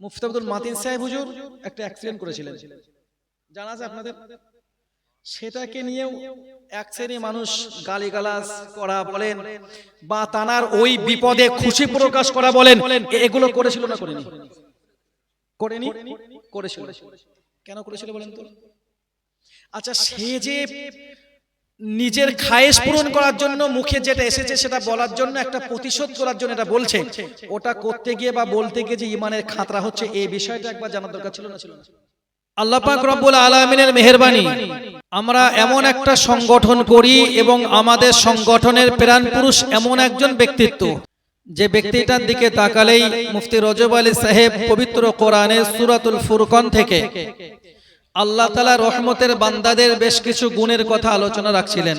মুফতি আব্দুল মাতিন সাহেব হুজুর একটা অ্যাক্সিডেন্ট করেছিলেন। জানা আছে আপনাদের? সেটাকে নিয়েও এক শ্রেণি মানুষ গালিগালাজ করা বলেন বা তানার ওই বিপদে খুশি প্রকাশ করা বলেন। এগুলো করেছিল না করেনি? করেনি? করেছিল। কেন করেছিল বলেন তো? আচ্ছা সে যে নিজের খায়েশ পূরণ করার জন্য মুখে যেটা এসেছে সেটা বলার জন্য একটা প্রতিশোধ করার জন্য এটা বলছে। ওটা করতে গিয়ে বা বলতে গিয়ে যে ইমানের খাতরা হচ্ছে এই বিষয়টা একবার জানার দরকার ছিল না ছিল না। আল্লাহ পাক রব্বুল আলামিনের মেহেরবানি। আমরা এমন একটা সংগঠন করি এবং আমাদের সংগঠনের প্রাণ পুরুষ এমন একজন ব্যক্তিত্ব। যে ব্যক্তিটার দিকে তাকালেই মুফতি রজব আলী সাহেব পবিত্র কোরআনে সুরাতুল ফুরকান থেকে। আল্লাহ তালা রহমতের বান্দাদের বেশ কিছু গুণের কথা আলোচনা রাখছিলেন।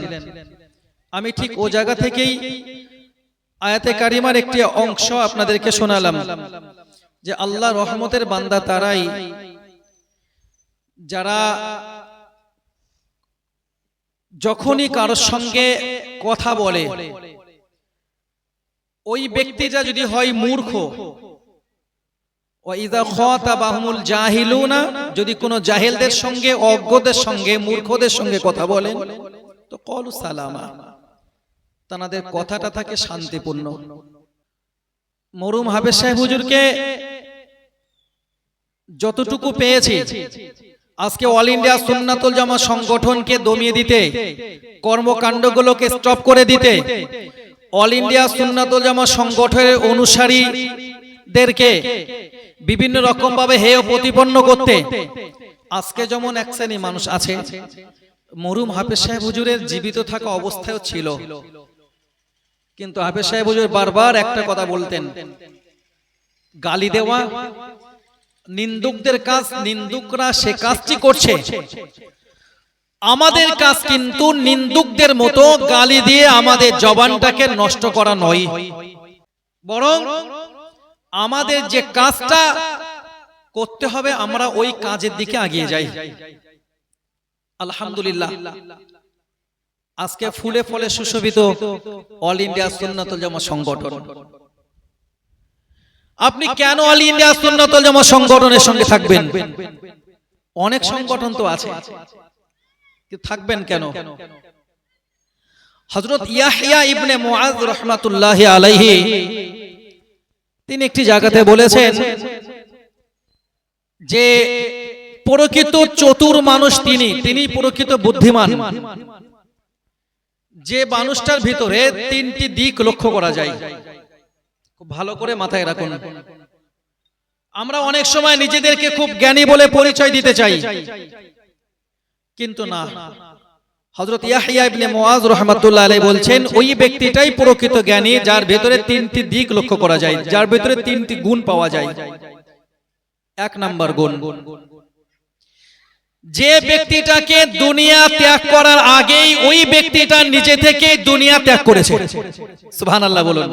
আমি ঠিক ও জায়গা থেকেই আয়াতে কারিমার একটি অংশ আপনাদেরকে শোনালাম। যে আল্লাহ রহমতের বান্দা তারাই যারা যখনই কারোর সঙ্গে কথা বলে ওই ব্যক্তিটা যদি হয় মূর্খ যদি কোনো জাহেলদের সঙ্গে, অজ্ঞদের সঙ্গে, মূর্খদের সঙ্গে কথা বলেন, তো কলু সালামা। তাদের কথাটা থাকে শান্তিপূর্ণ। মরুম হাফেজ সাহেব হুজুরকে যতটুকু পেয়েছি, আজকে অল ইন্ডিয়া সুন্নাতুল জামা সংগঠনকে দমিয়ে দিতে, কর্মকাণ্ডগুলোকে স্টপ করে দিতে, অল ইন্ডিয়া সুন্নাতুল জামা সংগঠনের অনুসারীদেরকে বিভিন্ন রকম ভাবে হেয় প্রতিপন্ন করতে। আজকে যেমন এক শ্রেণি মানুষ আছে মরুম হাফেজ সাহেব হুজুরের জীবিত থাকা অবস্থায়ও ছিল। কিন্তু হাফেজ সাহেব হুজুর বারবার একটা কথা বলতেন, গালি দেওয়া, নিন্দুকদের কাজ, নিন্দুকরা সে কাজটি করছে। আমাদের কাজ কিন্তু নিন্দুকদের মতো গালি দিয়ে আমাদের জবানটাকে নষ্ট করা নয়। বরং আমাদের যে কাজটা করতে হবে আমরা ওই কাজের দিকে এগিয়ে যাই। আলহামদুলিল্লাহ। আজকে ফুলে ফলে সুশোভিত অল ইন্ডিয়া সুন্নাতুল জামা সংগঠন আপনি কেন অল ইন্ডিয়া সুন্নাতুল জামা সংগঠনের সঙ্গে থাকবেন? অনেক সংগঠন তো আছে। থাকবেন কেন? হযরত ইয়াহইয়া ইবনে মুআজ রাহমাতুল্লাহি আলাইহি তিনি একটি জায়গাতে বলেছেন যে প্রকৃত চতুর মানুষ তিনি তিনি প্রকৃত বুদ্ধিমান। যে মানুষটার ভিতরে তিনটি দিক লক্ষ্য করা যায়। খুব ভালো করে মাথায় রাখুন। আমরা অনেক সময় নিজেদেরকে খুব জ্ঞানী বলে পরিচয় দিতে চাই। কিন্তু না। হযরত ইয়াহইয়া ইবনে মুআজ রাহমাতুল্লাহ আলাইহি বলছেন, ওই ব্যক্তিটাই প্রকৃত জ্ঞানী যার ভিতরে তিনটি দিক লক্ষ্য করা যায়, যার ভিতরে তিনটি গুণ পাওয়া যায়। এক নাম্বার গুণ। যে ব্যক্তিটাকে দুনিয়া ত্যাগ করার আগেই ওই ব্যক্তিটা নিজে থেকে দুনিয়া ত্যাগ করেছে। সুবহানাল্লাহ বলুন।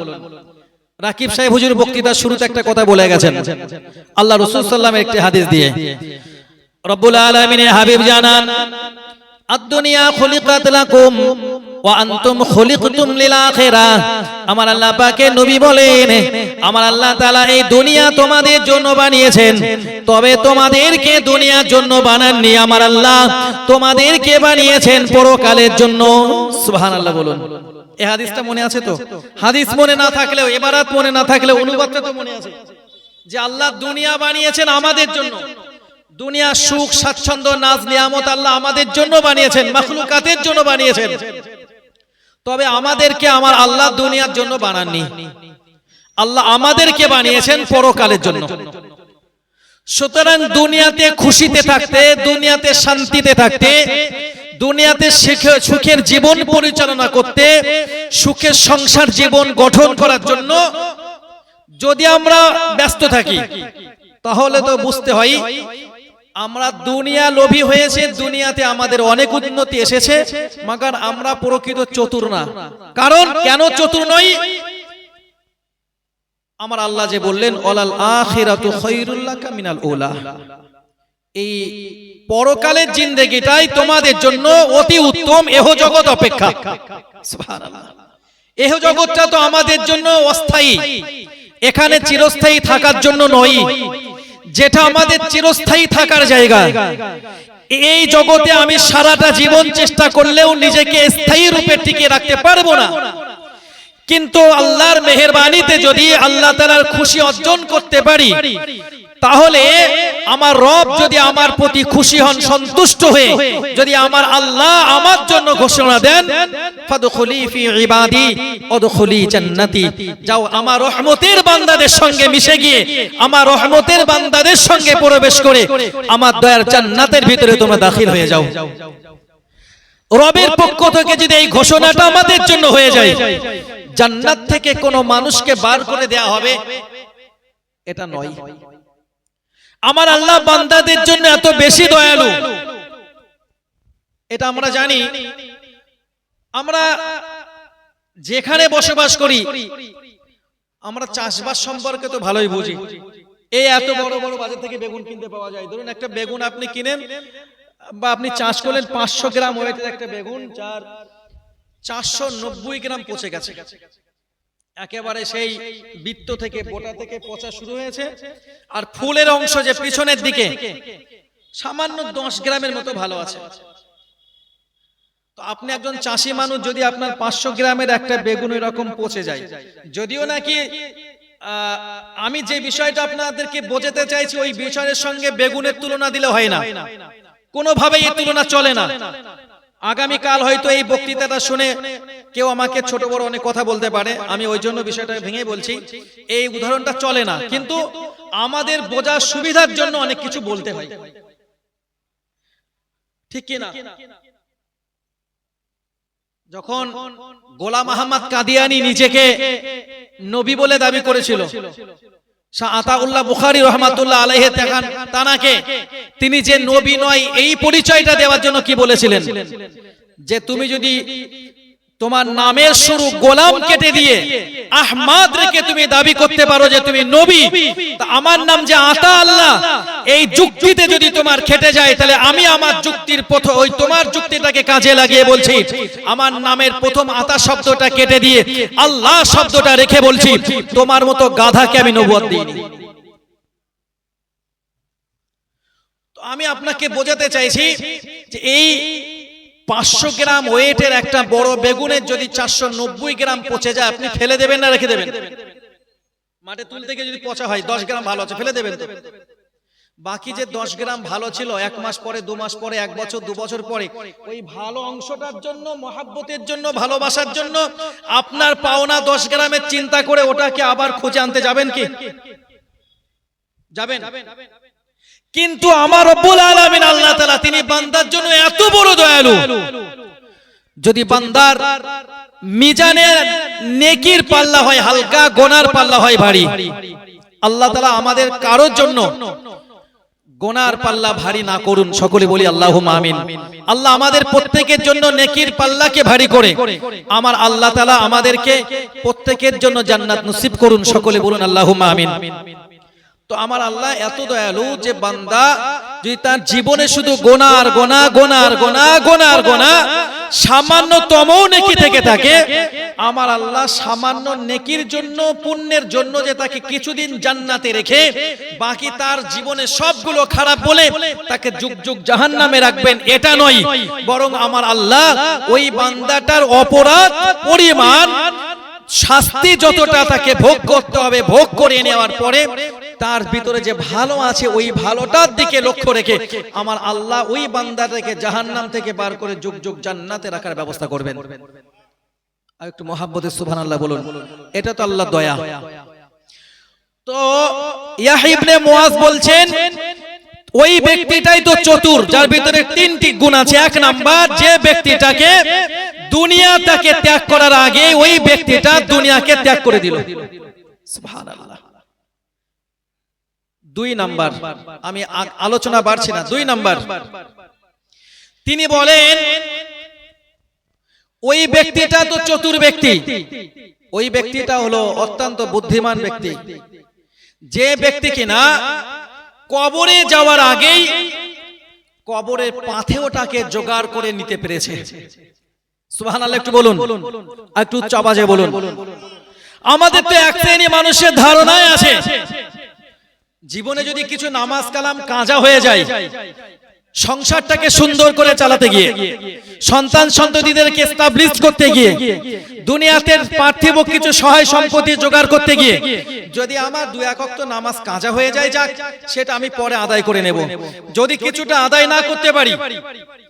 রাকিব সাহেব হুজুর বক্তৃতার শুরুতে একটা কথা বলে গেছেন। আল্লাহ রাসূল সাল্লাল্লাহু একটি হাদিস দিয়ে, রব্বুল আলামিনের হাবিব জানান আদ-দুনিয়া খুলিকাত লাকুম ওয়া আনতুম খুলিকতুম লিল আমার আল্লাহ পাকে নবী বলেন, আমার আল্লাহ তাআলা এই দুনিয়া তোমাদের জন্য বানিয়েছেন, তবে তোমাদেরকে দুনিয়ার জন্য বানাননি আমার আল্লাহ। তোমাদেরকে বানিয়েছেন পরকালের জন্য। সুবহানাল্লাহ বলুন। এই হাদিসটা মনে আছে তো? হাদিস মনে না থাকলেও, এবারাত মনে না থাকলেও, অনুবাদটা তো মনে আছে। যে আল্লাহ দুনিয়া বানিয়েছেন আমাদের জন্য। দুনিয়া সুখ, স্বাচ্ছন্দ্য, নাজ, নিয়ামত আল্লাহ আমাদের জন্য বানিয়েছেন, মাখলুকাতের জন্য বানিয়েছেন। তবে আমাদেরকে আমার আল্লাহ দুনিয়ার জন্য বানাননি। আল্লাহ আমাদেরকে বানিয়েছেন পরকালের জন্য। সুতরাং দুনিয়াতে খুশিতে থাকতে, দুনিয়াতে শান্তিতে থাকতে, দুনিয়াতে সুখে- সুখের জীবন পরিচালনা করতে, সুখের সংসার জীবন গঠন করার জন্য যদি আমরা ব্যস্ত থাকি, তাহলে তো বুঝতে হয় আমরা দুনিয়া লোভী হয়েছে, দুনিয়াতে আমাদের অনেক উন্নতি এসেছে, মাগার আমরা প্রকৃত চতুর না। কারণ কেন চতুর নই? আমার আল্লাহ যে বললেন ওলাল আখিরাতু উলা। এই পরকালের জিন্দেগিটাই তোমাদের জন্য অতি উত্তম, এহ জগৎ অপেক্ষা। এহ জগৎটা তো আমাদের জন্য অস্থায়ী। এখানে চিরস্থায়ী থাকার জন্য নয়। যেটা আমাদের চিরস্থায়ী থাকার জায়গা। এই জগতে আমি সারাটা জীবন চেষ্টা করলেও নিজেকে স্থায়ী রূপে টিকে রাখতে পারব না। কিন্তু আল্লাহর মেহরবানিতে যদি আল্লাহ তালার খুশি অর্জন করতে পারি তাহলে আমার রব যদি আমার প্রতি খুশি হন, সন্তুষ্ট হয়ে যদি আমার আল্লাহ আমার জন্য ঘোষণা দেন জান্নাতি। যাও আমার রহমতের বান্দাদের সঙ্গে মিশে গিয়ে, আমার রহমতের বান্দাদের সঙ্গে প্রবেশ করে, আমার দয়ার জান্নাতের ভিতরে তোমরা দাখিল হয়ে যাও। রবের পক্ষ থেকে যদি এই ঘোষণাটা আমাদের জন্য হয়ে যায়, জান্নাত থেকে কোনো মানুষকে বার করে দেয়া হবে, এটা নয়। আমার আল্লাহ বান্দাদের জন্য এত বেশি দয়ালু। এটা আমরা জানি। আমরা যেখানে বসবাস করি আমরা চাষবাস সম্পর্কে তো ভালোই বুঝি। এই এত বড় বড় বাজার থেকে বেগুন কিনতে পাওয়া যায়। ধরুন একটা বেগুন আপনি কিনেন বা আপনি চাষ করলেন পাঁচশো গ্রাম ওয়েটের একটা বেগুন যার চারশো নব্বই গ্রাম পচে গেছে। একেবারে সেই বৃত্ত থেকে বোটা থেকে পচা শুরু হয়েছে। আর ফুলের অংশ যে পিছনের দিকে সামান্য দশ গ্রামের মতো ভালো আছে। তো আপনি একজন চাষি মানুষ যদি আপনার পাঁচশো গ্রামের একটা বেগুন এরকম পচে যায়। যদিও নাকি আমি যে বিষয়টা আপনাদেরকে বোঝাতে চাইছি ওই বিষয়ের সঙ্গে বেগুনের তুলনা দিলে হয় না। কোনোভাবেই এই তুলনা চলে না। আগামী কাল হয়তো এই বক্তৃতাটা শুনে কেউ আমাকে ছোট বড় অনেক কথা বলতে পারে, আমি ওই জন্য বিষয়টা ভেঙে বলছি। এই উদাহরণটা চলে না, কিন্তু আমাদের বোঝার সুবিধার জন্য অনেক কিছু বলতে হয়। ঠিক কি না? যখন গোলাম আহমদ কাদিয়ানি নিজেকে নবী বলে দাবি করেছিল আতাউল্লাহ বুখারি দেখান তানাকে। তিনি যে নবী নয়, এই পরিচয়টা দেওয়ার জন্য কি বলেছিলেন? যে তুমি যদি তোমার নামের শুরু গোলাম কেটে দিয়ে আহমাদ রেখে তুমি দাবি করতে পারো যে তুমি নবী। আমার নাম যে আতা আল্লাহ, এই যুক্তিতে যদি তোমার খেটে যায়, তাহলে আমি আমার যুক্তির প্রথম ওই তোমার যুক্তিটাকে কাজে লাগিয়ে বলছি। আমার নামের প্রথম আতা শব্দটা কেটে দিয়ে আল্লাহ শব্দটা রেখে বলছি, তোমার মতো গাধাকে আমি নবুয়ত দিইনি। আমি আপনাকে বোঝাতে চাইছি যে এই পাঁচশো গ্রাম ওয়েটের একটা বড় বেগুনের যদি চারশো নব্বই গ্রাম পচে যায় আপনি ফেলে দেবেন না রেখে দেবেন। মাঠে তুলতে গিয়ে যদি পচা হয় দশ গ্রাম ভালো আছে ফেলে দেবেন তো? বাকি যে দশ গ্রাম ভালো ছিল এক মাস পরে দু মাস পরে এক বছর দু বছর পরে ওই ভালো অংশটার জন্য মহাব্বতের জন্য ভালোবাসার জন্য আপনার পাওনা দশ গ্রামের চিন্তা করে ওটাকে আবার খুঁজে আনতে যাবেন কি? যাবেন। কিন্তু আমার রব্বুল আলামিন আল্লাহ তাআলা তিনি বান্দার জন্য এত বড় দয়ালু। যদি বান্দার মিজানের নেকির পাল্লা হয়, হালকা গোনার পাল্লা হয় ভারী। আল্লাহ তাআলা আমাদের কারোর জন্য গোনার পাল্লা ভারী না করুন। সকলে বলি আল্লাহ আমিন। আল্লাহ আমাদের প্রত্যেকের জন্য নেকির পাল্লাকে ভারী করে। আমার আল্লাহ তাআলা আমাদেরকে প্রত্যেকের জন্য জান্নাত নসিব করুন। সকলে বলুন আল্লাহ আমিন। তো আমার আল্লাহ এত দয়ালু যে বান্দা যদি তার জীবনে শুধু গোনার গোনা গোনার গোনা গোনার গোনা সামান্যতম নেকি থেকে থাকে। আমার আল্লাহ সামান্য নেকির জন্য পুণ্যের জন্য যে তাকে কিছুদিন জান্নাতে রেখে বাকি তার জীবনে সবগুলো খারাপ বলে তাকে যুগ যুগ জাহান্নামে রাখবেন। এটা নয়। বরং আমার আল্লাহ ওই বান্দাটার অপরাধ পরিমাণ শাস্তি যতটা তাকে ভোগ করতে হবে ভোগ করে নেওয়ার পরে তার ভিতরে যে ভালো আছে ওই ভালোটার দিকে লক্ষ্য রেখে আমার আল্লাহ ওই বান্দাটাকে জাহান্নাম থেকে বার করে যুগ যুগ জান্নাতে রাখার ব্যবস্থা করবেন। আর একটু মহাব্বতের সুবহান আল্লাহ বলুন। এটা তো আল্লাহ দয়া। তো ইয়াহিবনে মুয়াজ বলছেন ওই ব্যক্তিটাই তো চতুর, যার ভিতরে তিনটি গুণ আছে। এক নাম্বার, যে ব্যক্তিটাকে দুনিয়া তাকে ত্যাগ করার আগে ওই ব্যক্তিটা দুনিয়াকে ত্যাগ করে দিল। দুই নাম্বার, আমি আলোচনা বাড়ছি না। দুই নাম্বার, তিনি বলেন, ওই ব্যক্তিটা তো চতুর ব্যক্তি। ওই ব্যক্তিটা হলো অত্যন্ত বুদ্ধিমান ব্যক্তি। যে ব্যক্তি কিনা কবরে যাওয়ার আগেই কবরের পাথেওটাকে জোগাড় করে নিতে পেরেছে। সুহান আল্লাহ একটু বলুন। একটু চাবাজে বলুন। আমাদের তো এক শ্রেণি মানুষের ধারণায় আছে, জীবনে যদি কিছু নামাজ কালাম কাঁজা হয়ে যায় সংসারটাকে সুন্দর করে চালাতে গিয়ে, সন্তান সন্ততিদেরকে এস্টাবলিশ করতে গিয়ে, দুনিয়াতে পার্থিব কিছু সহায় সম্পত্তি জোগাড় করতে গিয়ে, যদি আমার দু এক অক্ত নামাজ কাজা হয়ে যায় যাক, সেটা আমি পরে আদায় করে নেব। যদি কিছুটা আদায় না করতে পারি,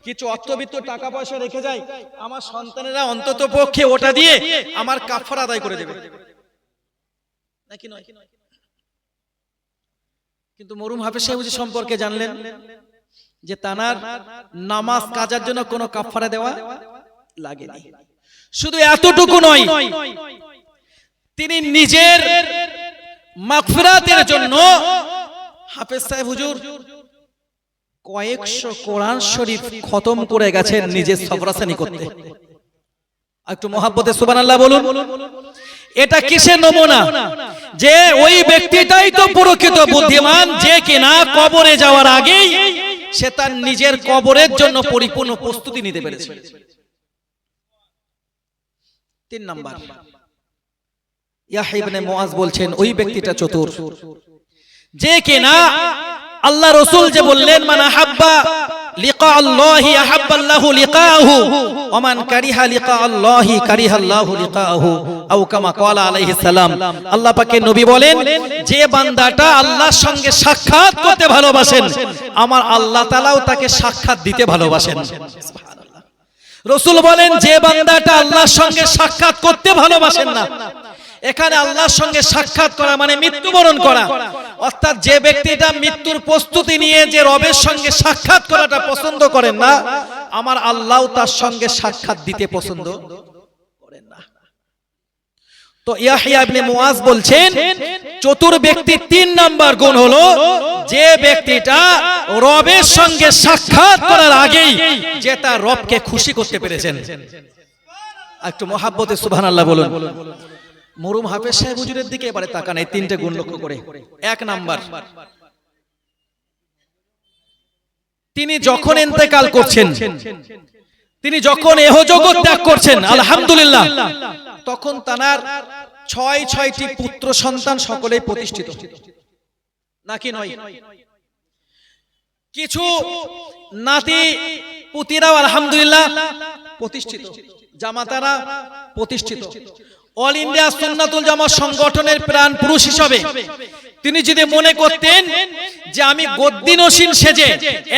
কিছু অর্থবিত্ত টাকা পয়সা রেখে যায় আমার সন্তানেরা অন্তত পক্ষে ওটা দিয়ে আমার কাফার আদায় করে দেবে। নাকি নয়? কিন্তু মরুম হাফেজ সাহেব সম্পর্কে জানলেন যে তানার নামাজ কাজার জন্য কোনো কাফারা দেওয়া লাগেনি। শুধু এতটুকু নয়, তিনি নিজের মাগফিরাতের জন্য হাফেজ সাহেব হুজুর কয়েকশো কোরআন শরীফ খতম করে গেছেন নিজের সবরাসানি করতে। একটু মহাব্বতে সুবহানাল্লাহ বলুন। এটা কিসের নমুনা? যে ওই ব্যক্তিটাই তো প্রকৃত বুদ্ধিমান, যে কিনা কবরে যাওয়ার আগেই সে তার নিজের কবরের জন্য পরিপূর্ণ প্রস্তুতি নিতে পেরেছে। তিন নাম্বার। ইয়াহিবনে মোয়াজ বলছেন, ওই ব্যক্তিটা চতুর। যে কিনা আল্লাহ রসুল যে বললেন মানে আহাব্বা লিকা আল্লাহি আহাব্বা আল্লাহু লিকাহু কারিহা কামা আল্লাহ নবী বলেন, যে বান্দাটা আল্লাহর সঙ্গে সাক্ষাৎ করতে ভালোবাসেন, আমার আল্লাহ তাকে সাক্ষাৎ দিতে ভালোবাসেন। রসুল বলেন, যে বান্দাটা আল্লাহর সঙ্গে সাক্ষাৎ করতে ভালোবাসেন না এখানে আল্লাহর সঙ্গে সাক্ষাৎ করা মানে মৃত্যুবরণ করা। অর্থাৎ যে ব্যক্তিটা মৃত্যুর প্রস্তুতি নিয়ে যে রবের সঙ্গে সাক্ষাৎ করাটা পছন্দ করেন না আমার আল্লাহ তার সঙ্গে সাক্ষাৎ দিতে পছন্দ করেন না। তো ইয়াহিয়া ইবনে বলছেন চতুর ব্যক্তি তিন নাম্বার গুণ হলো যে ব্যক্তিটা রবের সঙ্গে সাক্ষাৎ করার আগেই যে তার রবকে খুশি করতে পেরেছেন। একটু মহাব্বতে সুবহানাল্লাহ বলুন। মরুম হাফেজ সাহেব হুজুরের দিকে এবারে তাকান, এই তিনটে গুণ লক্ষ্য করে। এক নাম্বার। তিনি যখন ইন্তেকাল করছেন, তিনি যখন এহ জগৎ ত্যাগ করছেন, আলহামদুলিল্লাহ, তখন তানার ছয় ছয়টি পুত্র সন্তান সকলেই প্রতিষ্ঠিত। নাকি নয়? কিছু নাতি পুতিরাও আলহামদুলিল্লাহ প্রতিষ্ঠিত, জামাতারা প্রতিষ্ঠিত। অল ইন্ডিয়া সুন্নাতুল জামাত সংগঠনের প্রাণ পুরুষ হিসাবে তিনি যদি মনে করতেন যে আমি গদ্দিনসীন সেজে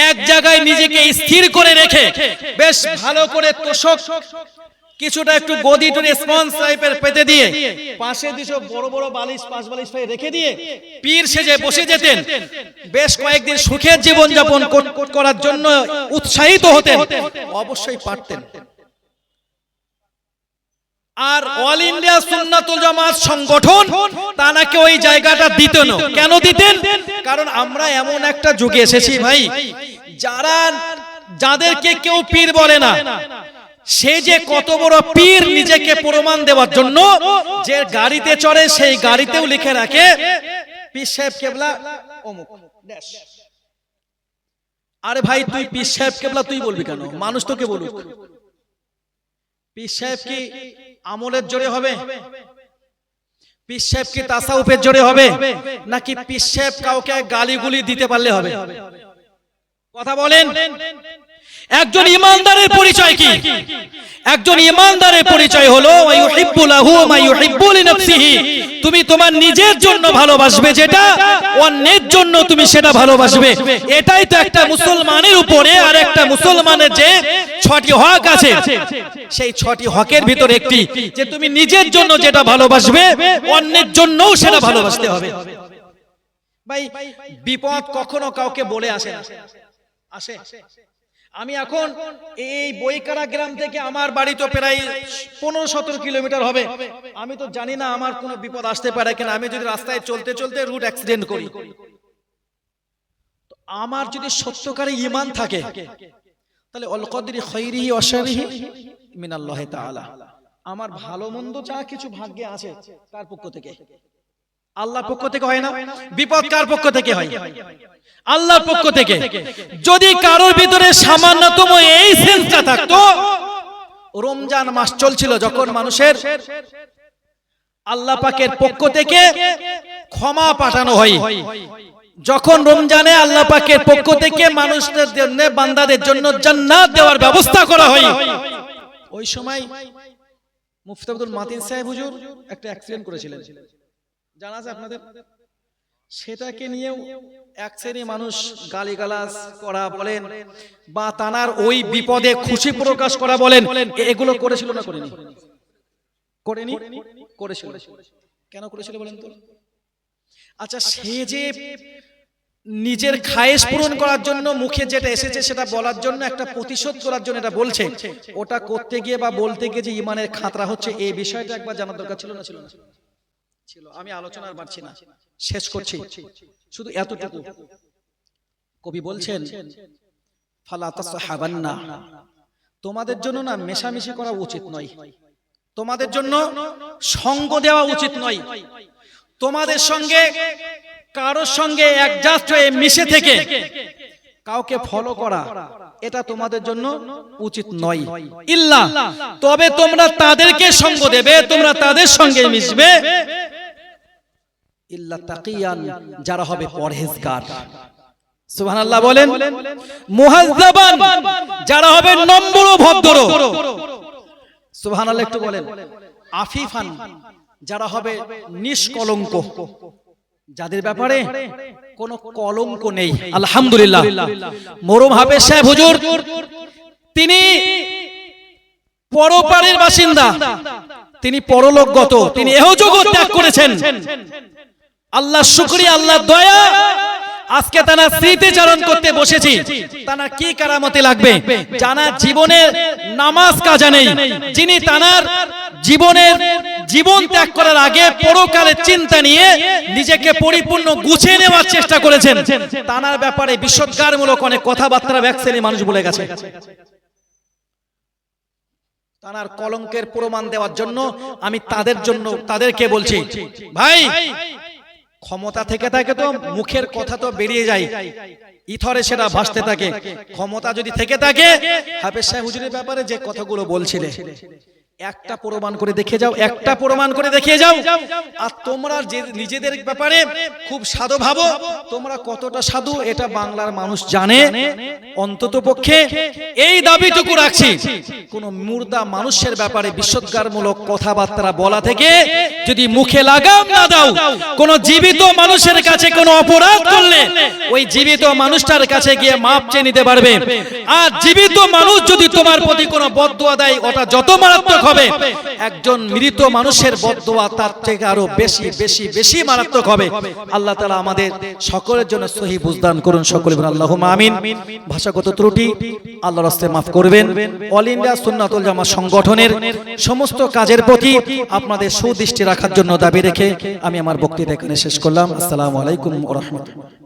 এক জায়গায় নিজেকে স্থির করে রেখে বেশ ভালো করে তোষক, কিছুটা একটু গদি টু রেসপন্স টাইপের পেতে দিয়ে পাশে দিশো বড় বড় বালিশ, পাঁচ বালিশ পায়ে রেখে দিয়ে পীর সেজে বসে যেতেন। বেশ কয়েকদিন সুখের জীবন যাপন করার জন্য উৎসাহিত হতেন। অবশ্যই পারতেন। আর অল ইন্ডিয়া সুন্নাতুল জামাত সংগঠন তানাকে ওই জায়গাটা দিতেন? কেন দিতেন? কারণ আমরা এমন একটা যুগে এসেছি ভাই যারা যাদেরকে কেউ পীর বলে না সে যে কত বড় পীর নিজেকে প্রমাণ দেওয়ার জন্য যে গাড়িতে চড়ে সেই গাড়িতেও লিখে রাখে পীর সাহেব কেবলা অমুক। আরে ভাই তুই পীর সাহেব কেবলা তুই বলবি কেন? মানুষ তোকে বলুক। পীর সাহেব কি আমলের জোরে হবে? পীর সাহেব কি তাসাউফের জোরে হবে? নাকি পীর সাহেব কাউকে গালিগুলি দিতে পারলে হবে? কথা বলেন। একজন ইমানদারের পরিচয় কি? একজন ইমানদারের পরিচয় হলো তুমি তোমার নিজের জন্য ভালোবাসবে যেটা, অন্যের জন্য তুমি সেটা ভালোবাসবে। এটাই তো একটা মুসলমানের উপরে আর একটা মুসলমানের যে ছটি হক আছে। সেই ছটি হকের ভিতর একটি, যে তুমি নিজের জন্য যেটা ভালোবাসবে, অন্যের জন্যও সেটা ভালোবাসতে হবে। ভাই, বিপদ কখনো কাউকে বলে আসে আসে। আমি এখন এই বইকারা গ্রাম থেকে আমার বাড়ি তো প্রায় পনেরো সতেরো কিলোমিটার হবে। আমি তো জানি না আমার কোনো বিপদ আসতে পারে কিনা। আমি যদি রাস্তায় চলতে চলতে রুট অ্যাক্সিডেন্ট করি। আমার যদি সত্যকারে ইমান থাকে, তাহলে অলকদরি খৈরিহি অশারিহি মিনাল্লাহ তাআলা। আমার ভালো মন্দ যা কিছু ভাগ্যে আছে, তার পক্ষ থেকে। আল্লাহর পক্ষ থেকে হয় না? বিপদ কার পক্ষ থেকে হয়? আল্লাহর পক্ষ থেকে। যদি কারোর ভিতরে সামান্যতম এই সেন্সটা থাকতো রমজান মাস চলছিল যখন মানুষের আল্লাহ পাকের পক্ষ থেকে ক্ষমা পাঠানো হয়। যখন রমজানে আল্লাহ পাকের পক্ষ থেকে মানুষদের জন্য বান্দাদের জন্য জান্নাত দেওয়ার ব্যবস্থা করা হয়। ওই সময় মুফতি আব্দুল মাতিন সাহেব হুজুর একটা অ্যাক্সিডেন্ট করেছিলেন। জানা আছে আপনাদের? সেটাকে নিয়েও এক শ্রেণি মানুষ গালিগালাজ করা বলেন বা তানার ওই বিপদে খুশি প্রকাশ করা বলেন। এগুলো করেছিল না করেনি। করেনি? করেছিল। কেন করেছিল বলেন তো? আচ্ছা সে যে নিজের খায়েশ পূরণ করার জন্য মুখে যেটা এসেছে সেটা বলার জন্য একটা প্রতিশোধ করার জন্য এটা বলছে। ওটা করতে গিয়ে বা বলতে গিয়ে যে ইমানের খাতরা হচ্ছে এই বিষয়টা একবার জানার দরকার ছিল না ছিল না। ছিল। আমি আলোচনা আর বাড়ছি না। শেষ করছি। শুধু এতটুকু। কবি বলছেন ফালা তাসহাবান্না। তোমাদের জন্য না মেশামেশি করা উচিত নয়। তোমাদের জন্য সঙ্গ দেওয়া উচিত নয়। তোমাদের সঙ্গে কারোর সঙ্গে অ্যাডজাস্ট হয়ে মিশে থেকে কাউকে ফলো করা এটা তোমাদের জন্য উচিত নয়। ইল্লা তবে তোমরা তাদেরকে সঙ্গ দেবে তোমরা তাদের সঙ্গে মিশবে। ইল্লা তাকিয়ান যারা হবে পরহেজগার। সুবহানাল্লাহ বলেন মুহাজ্জাবান যারা হবে নম্র ভদ্র। সুবহানাল্লাহ একটু বলেন আফিফান যারা হবে নিষ্কলঙ্ক। যাদের ব্যাপারে কোনো কলঙ্ক নেই আলহামদুলিল্লাহ। মরুম হাফেজ সাহেব হুজুর তিনি পরপারের বাসিন্দা। তিনি পরলোকগত তিনি এহ জগৎ ত্যাগ করেছেন। আল্লাহ শুকরিয়া, আল্লাহ দয়া। আজকে তারা স্মৃতিচারণ করতে বসেছি। তারা কি কারামতে লাগবে? জানা জীবনের নামাজ কাজা নেই, যিনি তানার জীবনের জীবন ত্যাগ করার আগে পরকালের চিন্তা নিয়ে নিজেকে পরিপূর্ণ গুছিয়ে নেওয়ার চেষ্টা করেছেন, তানার ব্যাপারে বিশ্বজ্ঞানমূলক অনেক কথাবার্তা ভ্যাকসিনে মানুষ বলে গেছে। তানার কলঙ্কের প্রমাণ দেওয়ার জন্য আমি তাদের জন্য, তাদেরকে বলছি, ভাই ক্ষমতা থেকে থাকে তো মুখের কথা তো বেরিয়ে যায়। ইথরে সেটা ভাসতে থাকে। ক্ষমতা যদি থেকে থাকে, হাফেজ সাহেব হুজুরের ব্যাপারে যে কথাগুলো বলছিলে একটা প্রমাণ করে দেখে যাও, একটা প্রমাণ করে দেখিয়ে যাও। আর তোমরা যে নিজেদের ব্যাপারে খুব সাধু ভাবো, তোমরা কতটা সাধু এটা বাংলার মানুষ জানে। অন্তত পক্ষে এই দাবিটুকু রাখছি, কোন মুর্দা মানুষের ব্যাপারে বিশ্বজ্ঞানমূলক কথাবার্তা বলা থেকে যদি মুখে লাগাম না দাও, কোন জীবিত মানুষের কাছে কোনো অপরাধ করলে ওই জীবিত মানুষটার কাছে গিয়ে মাপ চেয়ে নিতে পারবে। আর জীবিত মানুষ যদি তোমার প্রতি কোনো বদদোয়া দেয়, ওটা যত মারাত্মক হবে। একজন মৃত মানুষের বদদোয়া তার থেকে আরও বেশি বেশি বেশি মারাত্মক হবে। আল্লাহ তাআলা আমাদের সকলের জন্য সহি বুঝদান করুন। সকলে আল্লাহুম্মা আমিন। ভাষাগত ত্রুটি, আল্লাহর রাস্তে মাফ করবেন। অল ইন্ডিয়া সুন্নাতুল জামাত সংগঠনের সমস্ত কাজের প্রতি আপনাদের সুদৃষ্টি রাখার জন্য দাবি রেখে আমি আমার বক্তৃতা এখানে শেষ করলাম। আসসালামু আলাইকুম রাহমাতুল্লাহ।